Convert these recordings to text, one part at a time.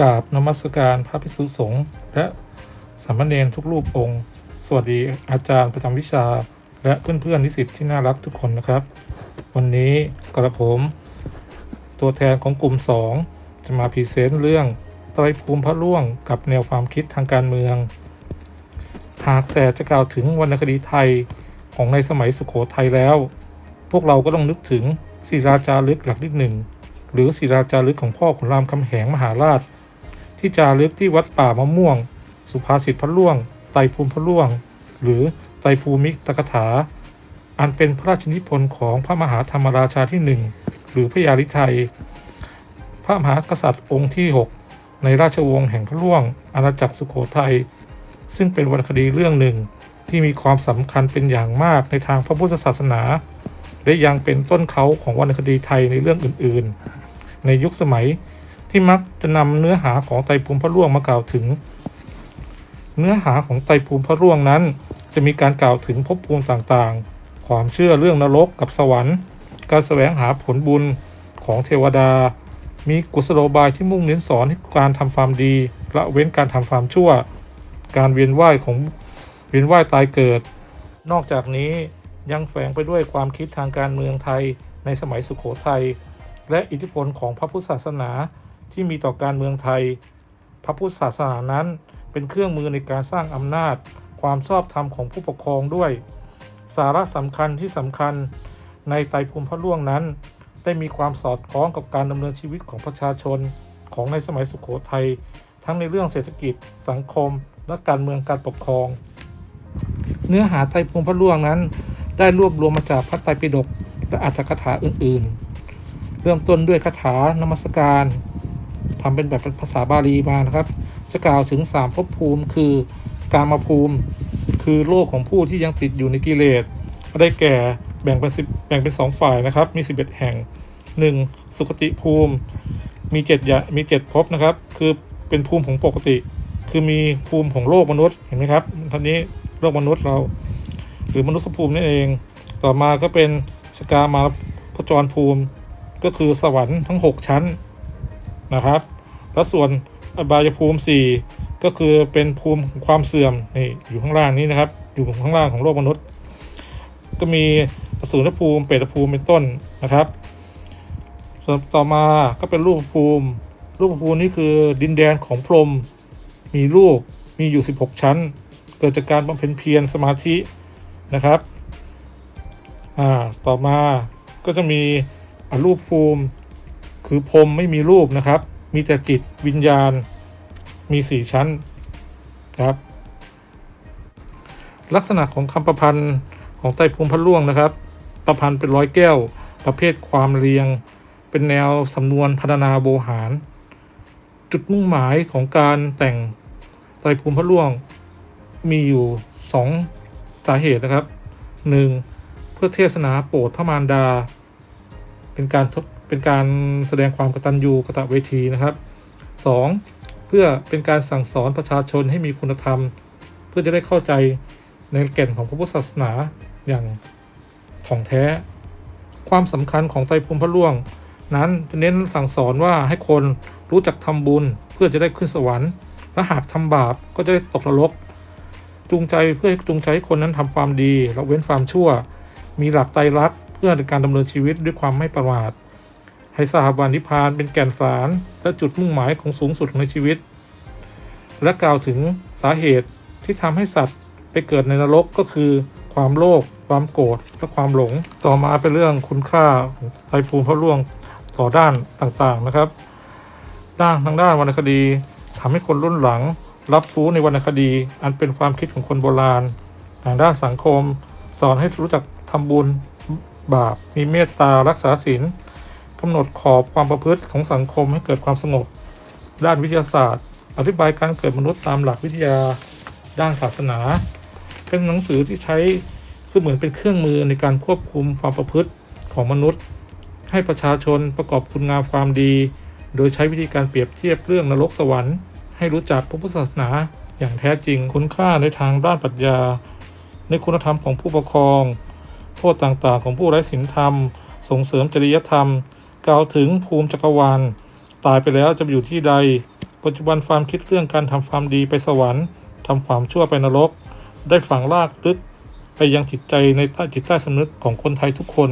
กราบนมัสการพระภิกษุสงฆ์และสามเณรทุกรูปองค์ สวัสดีอาจารย์ประจำวิชา และเพื่อนๆนิสิตที่น่ารักทุกคนนะครับ วันนี้กระผม ตัวแทนของกลุ่ม 2 จะมาพรีเซนต์เรื่องไตรภูมิพระร่วงกับแนวความคิดทางการเมือง หากแต่จะกล่าวถึงวรรณคดีไทยของในสมัยสุขโขทัยแล้ว พวกเราก็ต้องนึกถึงศิราจารึกหลักที่หนึ่งหรือศิราจารึกของพ่อขุนรามคำแหงมหาราช ที่จารึกที่วัดป่ามะม่วง สุภาษิตพระล่วง ไตรภูมิพระล่วง หรือไตรภูมิตกถา อันเป็นพระราชนิพนธ์ของพระมหาธรรมราชาที่หนึ่งหรือพระยาลิไทย พระมหากษัตริย์องค์ที่ 6 ในราชวงศ์แห่งพระล่วง อาณาจักรสุโขทัย ซึ่งเป็นวรรณคดีเรื่องหนึ่งที่มีความสำคัญเป็นอย่างมากในทางพระพุทธศาสนา และยังเป็นต้นเขาของวรรณคดีไทยในเรื่องอื่น ๆ ในยุคสมัย ที่มักจะนำเนื้อหาของไตรภูมิพระร่วงมากล่าวถึง เนื้อหาของไตรภูมิพระร่วงนั้น จะมีการกล่าวถึงภพภูมิต่างๆ ความเชื่อเรื่องนรกกับสวรรค์ การแสวงหาผลบุญของเทวดา มีกุศโลบายที่มุ่งเน้นสอนให้การทำความดีละเว้นการทำความชั่ว การเวียนว่ายของเวียนว่ายตายเกิด นอกจากนี้ยังแฝงไปด้วยความคิดทางการเมืองไทยในสมัยสุขโขทัยและอิทธิพลของพระพุทธศาสนา ที่มีต่อการเมืองไทย พระพุทธศาสนานั้นเป็นเครื่องมือในการสร้างอำนาจ ความชอบธรรมของผู้ปกครองด้วย สาระสำคัญที่สำคัญในไตรภูมิพระล่วงนั้น ได้มีความสอดคล้องกับการดำเนินชีวิตของประชาชนของในสมัยสุขโขทัยทั้งในเรื่องเศรษฐกิจ สังคม และการเมืองการปกครอง เนื้อหาไตรภูมิพระล่วงนั้น ได้รวบรวมมาจากพระไตรปิฎกและอัตถกถาอื่น ๆ เริ่มต้นด้วยคาถานมัสการ ทำเป็นแบบภาษาบาลีมานะครับ จะกล่าวถึงสามภพภูมิคือกามภูมิ คือโลกของผู้ที่ยังติดอยู่ในกิเลสได้แก่แบ่งเป็นสิบแบ่งเป็นสองฝ่ายนะครับ มี11แห่ง 1. สุคติภูมิ มีเจ็ดย่ามีเจ็ดภพนะครับ คือเป็นภูมิของปกติ คือมีภูมิของโลกมนุษย์เห็นไหมครับท่านนี้โลกมนุษย์เรา หรือมนุษยภูมินั่นเอง ต่อมาก็เป็นสกามาพจรภูมิ ก็คือสวรรค์ทั้ง 6 ชั้น นะครับ แล้วส่วนอบายภูมิ 4 ก็คือเป็นภูมิความเสื่อมนี่อยู่ข้างล่างนี้นะครับ อยู่ข้างล่างของโลกมนุษย์ ก็มีอสูรภูมิ เปรตภูมิเป็นต้นนะครับ ส่วนต่อมาก็เป็นรูปภูมิ รูปภูมินี่คือดินแดนของพรหมมีลูกมีอยู่ 16 ชั้น เกิดจากการบำเพ็ญเพียรสมาธินะครับ อ่า ต่อมาก็จะมีอรูปภูมิ คือพรมไม่มีรูปนะครับ มีแต่จิตวิญญาณ มีสี่ชั้นครับ ลักษณะของคำประพันธ์ของไตรภูมิพระล่วงนะครับ ประพันธ์เป็นร้อยแก้ว ประเภทความเรียง เป็นแนวสำนวนพัฒนาโบหาร จุดมุ่งหมายของการแต่งไตรภูมิพระล่วง มีอยู่สองสาเหตุนะครับหนึ่งเพื่อเทศนาโปรดพระมารดา เป็นการทด เป็นการแสดงความกตัญญูกตเวทีนะครับสองเพื่อเป็นการสั่งสอนประชาชนให้มีคุณธรรม เพื่อจะได้เข้าใจในแก่นของพระพุทธศาสนาอย่างถ่องแท้ ความสำคัญของไตรภูมิพระล่วง นั้นจะเน้นสั่งสอนว่าให้คนรู้จักทำบุญเพื่อจะได้ขึ้นสวรรค์ และหากทำบาปก็จะได้ตกนรกจูงใจเพื่อจูงใจให้คนนั้นทำความดีละเว้นความชั่ว มีหลักไตรลักษณ์เพื่อในการดำเนินชีวิตด้วยความไม่ประมาท ให้สหบานิพพานเป็นแก่นสารและจุดมุ่งหมายของสูงสุดของในชีวิต และกล่าวถึงสาเหตุที่ทำให้สัตว์ไปเกิดในนรกก็คือ ความโลภความโกรธและความหลง ต่อมาเป็นเรื่องคุณค่าของไตรภูมิพระร่วงต่อด้านต่างๆนะครับ ด้านทางด้านวรรณคดีทำให้คนรุ่นหลัง รับรู้ในวรรณคดี อันเป็นความคิดของคนโบราณทางด้านสังคม สอนให้รู้จักทำบุญบาปมีเมตตารักษาศีล กำหนดขอบความประพฤติของสังคมให้เกิดความสงบ ด้านวิทยาศาสตร์ อธิบายการเกิดมนุษย์ตามหลักวิทยาด้านศาสนา เป็นหนังสือที่ใช้เสมือนเป็นเครื่องมือในการควบคุมความประพฤติของมนุษย์ ให้ประชาชนประกอบคุณงามความดี โดยใช้วิธีการเปรียบเทียบเรื่องนรกสวรรค์ ให้รู้จักพระพุทธศาสนาอย่างแท้จริงคุณค่าในทางด้านปรัชญา ในคุณธรรมของผู้ปกครอง โทษต่างๆ ของผู้ไร้ศีลธรรม ส่งเสริมจริยธรรม กล่าวถึงภูมิจักรวาล ตายไปแล้วจะไปอยู่ที่ใด ปัจจุบันความคิดเรื่องการทำความดีไปสวรรค์ทำความชั่วไปนรก ได้ฝังรากลึกไปยังจิตใจในใต้จิตใต้สำนึกของคนไทยทุกคน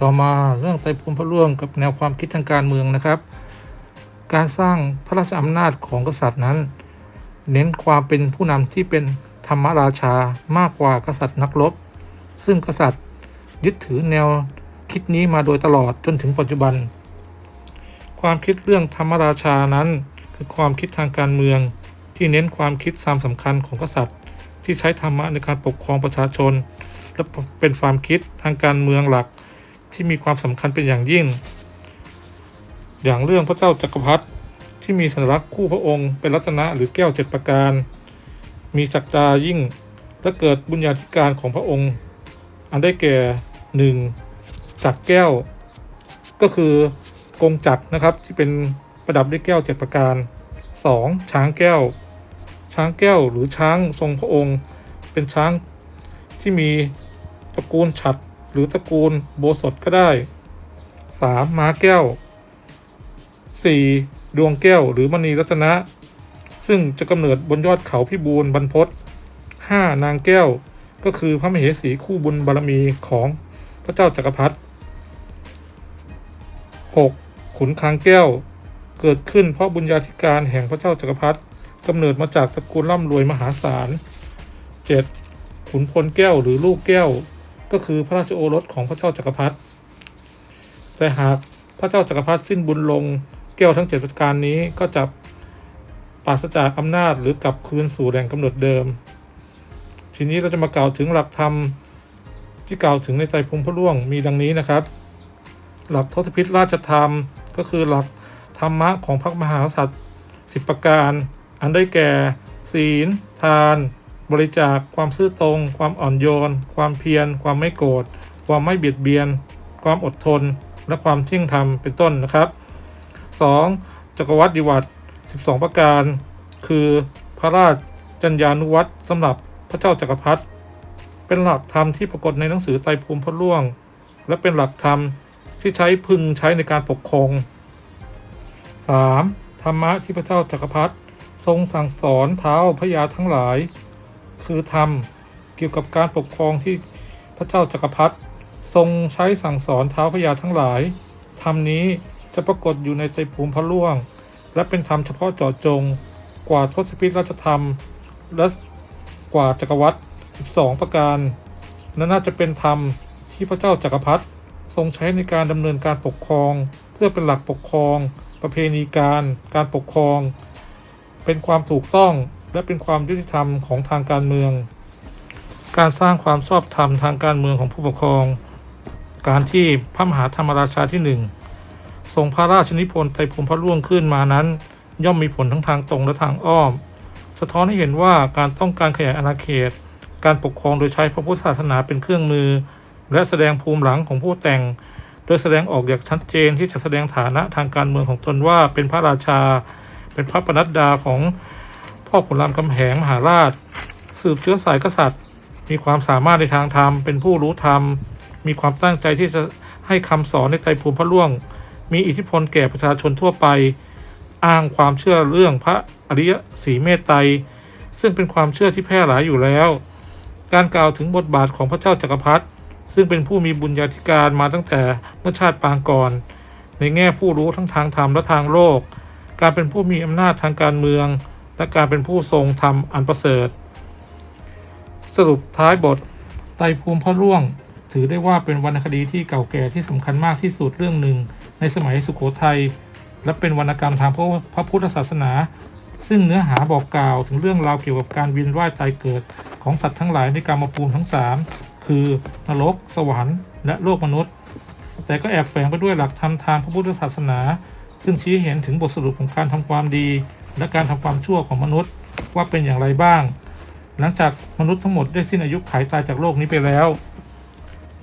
ต่อมาเรื่องไตรภูมิพระร่วงกับแนวความคิดทางการเมืองนะครับ การสร้างพระราชอำนาจของกษัตริย์นั้น เน้นความเป็นผู้นำที่เป็นธรรมราชามากกว่ากษัตริย์นักรบ ซึ่งกษัตริย์ยึดถือแนว คิดนี้มาโดยตลอดจนถึงปัจจุบัน ความคิดเรื่องธรรมราชานั้น คือความคิดทางการเมือง ที่เน้นความคิดสามสำคัญของกษัตริย์ ที่ใช้ธรรมะในการปกครองประชาชน และเป็นความคิดทางการเมืองหลักที่มีความสำคัญเป็นอย่างยิ่ง อย่างเรื่องพระเจ้าจักรพรรดิที่มีสัญลักษณ์คู่พระองค์ เป็นรัตนะหรือแก้วเจ็ดประการ มีศักดายิ่งและเกิดบุญญาธิการของพระองค์ อันได้แก่หนึ่ง จักรแก้ว ก็คือกงจักรนะครับที่เป็นประดับด้วยแก้วเจ็ดประการ 2. ช้างแก้ว ช้างแก้วหรือช้างทรงพระองค์ เป็นช้างที่มีตระกูลฉัดหรือตระกูลโบสถก็ได้ 3. ม้าแก้ว 4. ดวงแก้วหรือมณีรัตนะ ซึ่งจะกำเนิดบนยอดเขาพิบูลบรรพต 5. นางแก้วก็คือพระมเหสีคู่บุญบารมีของพระเจ้าจักรพรรดิ 6. ขุนคางแก้ว เกิดขึ้นเพราะบุญญาธิการแห่งพระเจ้าจักรพรรดิกำเนิดมาจากตระกูลร่ำรวยมหาศาล 7. ขุนพลแก้วหรือลูกแก้ว ก็คือพระราชโอรสของพระเจ้าจักรพรรดิแต่หากพระเจ้าจักรพรรดิสิ้นบุญลงแก้วทั้งเจ็ดประการนี้ก็จะปราศจากอำนาจหรือกลับคืนสู่แหล่งกำเนิดเดิม ทีนี้เราจะมากล่าวถึงหลักธรรมที่กล่าวถึงในไตรภูมิพระร่วงมีดังนี้นะครับ หลักทศพิธราชธรรม ก็คือหลักธรรมะของพระมหากษัตริย์สิบประการ อันได้แก่ ศีล ทาน บริจาค ความซื่อตรง ความอ่อนโยน ความเพียร ความไม่โกรธ ความไม่เบียดเบียน ความอดทน และความเที่ยงธรรม เป็นต้นนะครับ 2. จักรวรรดิวัตร12 ประการ คือพระราชจัญญานุวัตรสำหรับพระเจ้าจักรพรรดิเป็นหลักธรรมที่ปรากฏในหนังสือไตรภูมิพระร่วง และเป็นหลักธรรม ที่ใช้พึงใช้ในการปกครอง 3. ธรรมะที่พระเจ้าจักรพรรดิทรงสั่งสอนเท้าพระยาทั้งหลาย คือธรรมเกี่ยวกับการปกครองที่พระเจ้าจักรพรรดิทรงใช้สั่งสอนเท้าพระยาทั้งหลายธรรมนี้จะปรากฏอยู่ในไตรภูมิพระร่วง และเป็นธรรมเฉพาะเจาะจง กว่าทศพิธราชธรรม และกว่าจักรวรรดิ12 ประการและน่าจะเป็นธรรมที่พระเจ้าจักรพรรดิ ทรงใช้ในการดำเนินการปกครอง เพื่อเป็นหลักปกครอง ประเพณีการการปกครอง เป็นความถูกต้องและเป็นความยุติธรรมของทางการเมือง การสร้างความชอบธรรมทางการเมืองของผู้ปกครอง การที่พระมหาธรรมราชาที่หนึ่งทรงพระราชนิพนธ์ไตรภูมิพระร่วงขึ้นมานั้น ย่อมมีผลทั้งทางตรงและทางอ้อม สะท้อนให้เห็นว่าการต้องการขยายอาณาเขต การปกครองโดยใช้พระพุทธศาสนาเป็นเครื่องมือ และแสดงภูมิหลังของผู้แต่ง โดยแสดงออกอย่างชัดเจนที่จะแสดงฐานะทางการเมืองของตนว่าเป็นพระราชา เป็นพระปนัดดาของพ่อขุนรามคำแหงมหาราช สืบเชื้อสายกษัตริย์ มีความสามารถในทางธรรม เป็นผู้รู้ธรรม มีความตั้งใจที่จะให้คำสอนในไตรภูมิพระร่วง มีอิทธิพลแก่ประชาชนทั่วไป อ้างความเชื่อเรื่องพระอริยสีเมตไตรซึ่งเป็นความเชื่อที่แพร่หลายอยู่แล้ว การกล่าวถึงบทบาทของพระเจ้าจักรพรรดิ ซึ่งเป็นผู้มีบุญญาธิการมาตั้งแต่เมื่อชาติปางก่อน ในแง่ผู้รู้ทั้งทางธรรมและทางโลก การเป็นผู้มีอำนาจทางการเมือง และการเป็นผู้ทรงธรรมอันประเสริฐ สรุปท้ายบท ไตภูมิพระร่วง ถือได้ว่าเป็นวรรณคดีที่เก่าแก่ที่สำคัญมากที่สุดเรื่องหนึ่ง ในสมัยสุโขทัยและเป็นวรรณกรรมทางพระพระพุทธศาสนา ซึ่งเนื้อหาบอกกล่าวถึงเรื่องราวเกี่ยวกับการเวียนว่ายตายเกิดของสัตว์ทั้งหลายในกามภูมิทั้งสาม คือนรก สวรรค์ และโลกมนุษย์ แต่ก็แอบแฝงไปด้วยหลักธรรมทางพระพุทธศาสนา ซึ่งชี้เห็นถึงบทสรุปของการทำความดี และการทำความชั่วของมนุษย์ว่าเป็นอย่างไรบ้าง หลังจากมนุษย์ทั้งหมดได้สิ้นอายุขัยตายจากโลกนี้ไปแล้ว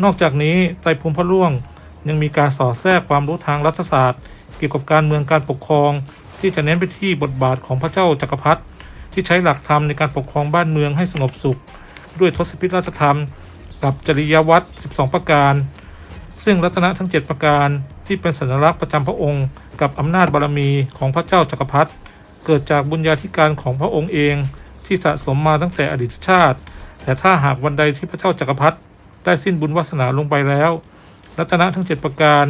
นอกจากนี้ไตรภูมิพระร่วงยังมีการสอดแทรกความรู้ทางรัฐศาสตร์ เกี่ยวกับการเมืองการปกครอง ที่จะเน้นไปที่บทบาทของพระเจ้าจักรพรรดิที่ใช้หลักธรรมในการปกครองบ้านเมืองให้สงบสุข ด้วยทศพิธราชธรรม กับจริยวัตร 12 ประการ ซึ่งรัตนะทั้ง 7 ประการที่เป็นสัญลักษณ์ประจำพระองค์ กับอำนาจบารมีของพระเจ้าจักรพรรดิเกิดจากบุญญาธิการของพระองค์เองที่สะสมมาตั้งแต่อดีตชาติ แต่ถ้าหากวันใดที่พระเจ้าจักรพรรดิได้สิ้นบุญวาสนาลงไปแล้ว รัตนะทั้งเจ็ดประการ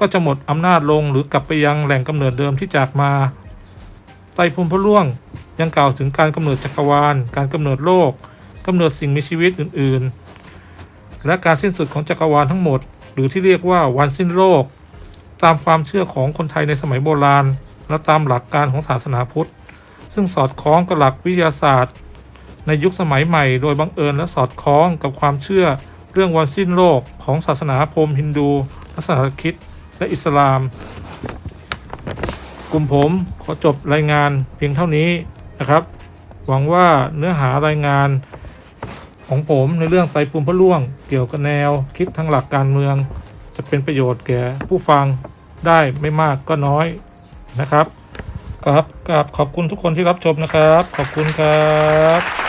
ก็จะหมดอำนาจลงหรือกลับไปยังแหล่งกำเนิดเดิมที่จากมาไตรภูมิพระล่วงยังกล่าวถึงการกำเนิดจักรวาล การกำเนิดโลกกำเนิดสิ่งมีชีวิตอื่น ๆ และการสิ้นสุดของจักรวาลทั้งหมด หรือที่เรียกว่าวันสิ้นโลก ตามความเชื่อของคนไทยในสมัยโบราณ และตามหลักการของศาสนาพุทธ ซึ่งสอดคล้องกับหลักวิทยาศาสตร์ ในยุคสมัยใหม่ โดยบังเอิญและสอดคล้องกับความเชื่อเรื่องวันสิ้นโลกของศาสนาพราหมณ์ฮินดูละศาสนาคริสต์และอิสลาม กลุ่มผมขอจบรายงานเพียงเท่านี้นะครับ หวังว่าเนื้อหารายงาน ของผมในเรื่องไตรภูมิพระล่วง เกี่ยวกับแนวคิดทางหลักการเมือง จะเป็นประโยชน์แก่ผู้ฟังได้ไม่มากก็น้อยนะครับครับกับขอบคุณทุกคนที่รับชมนะครับ ขอบคุณครับ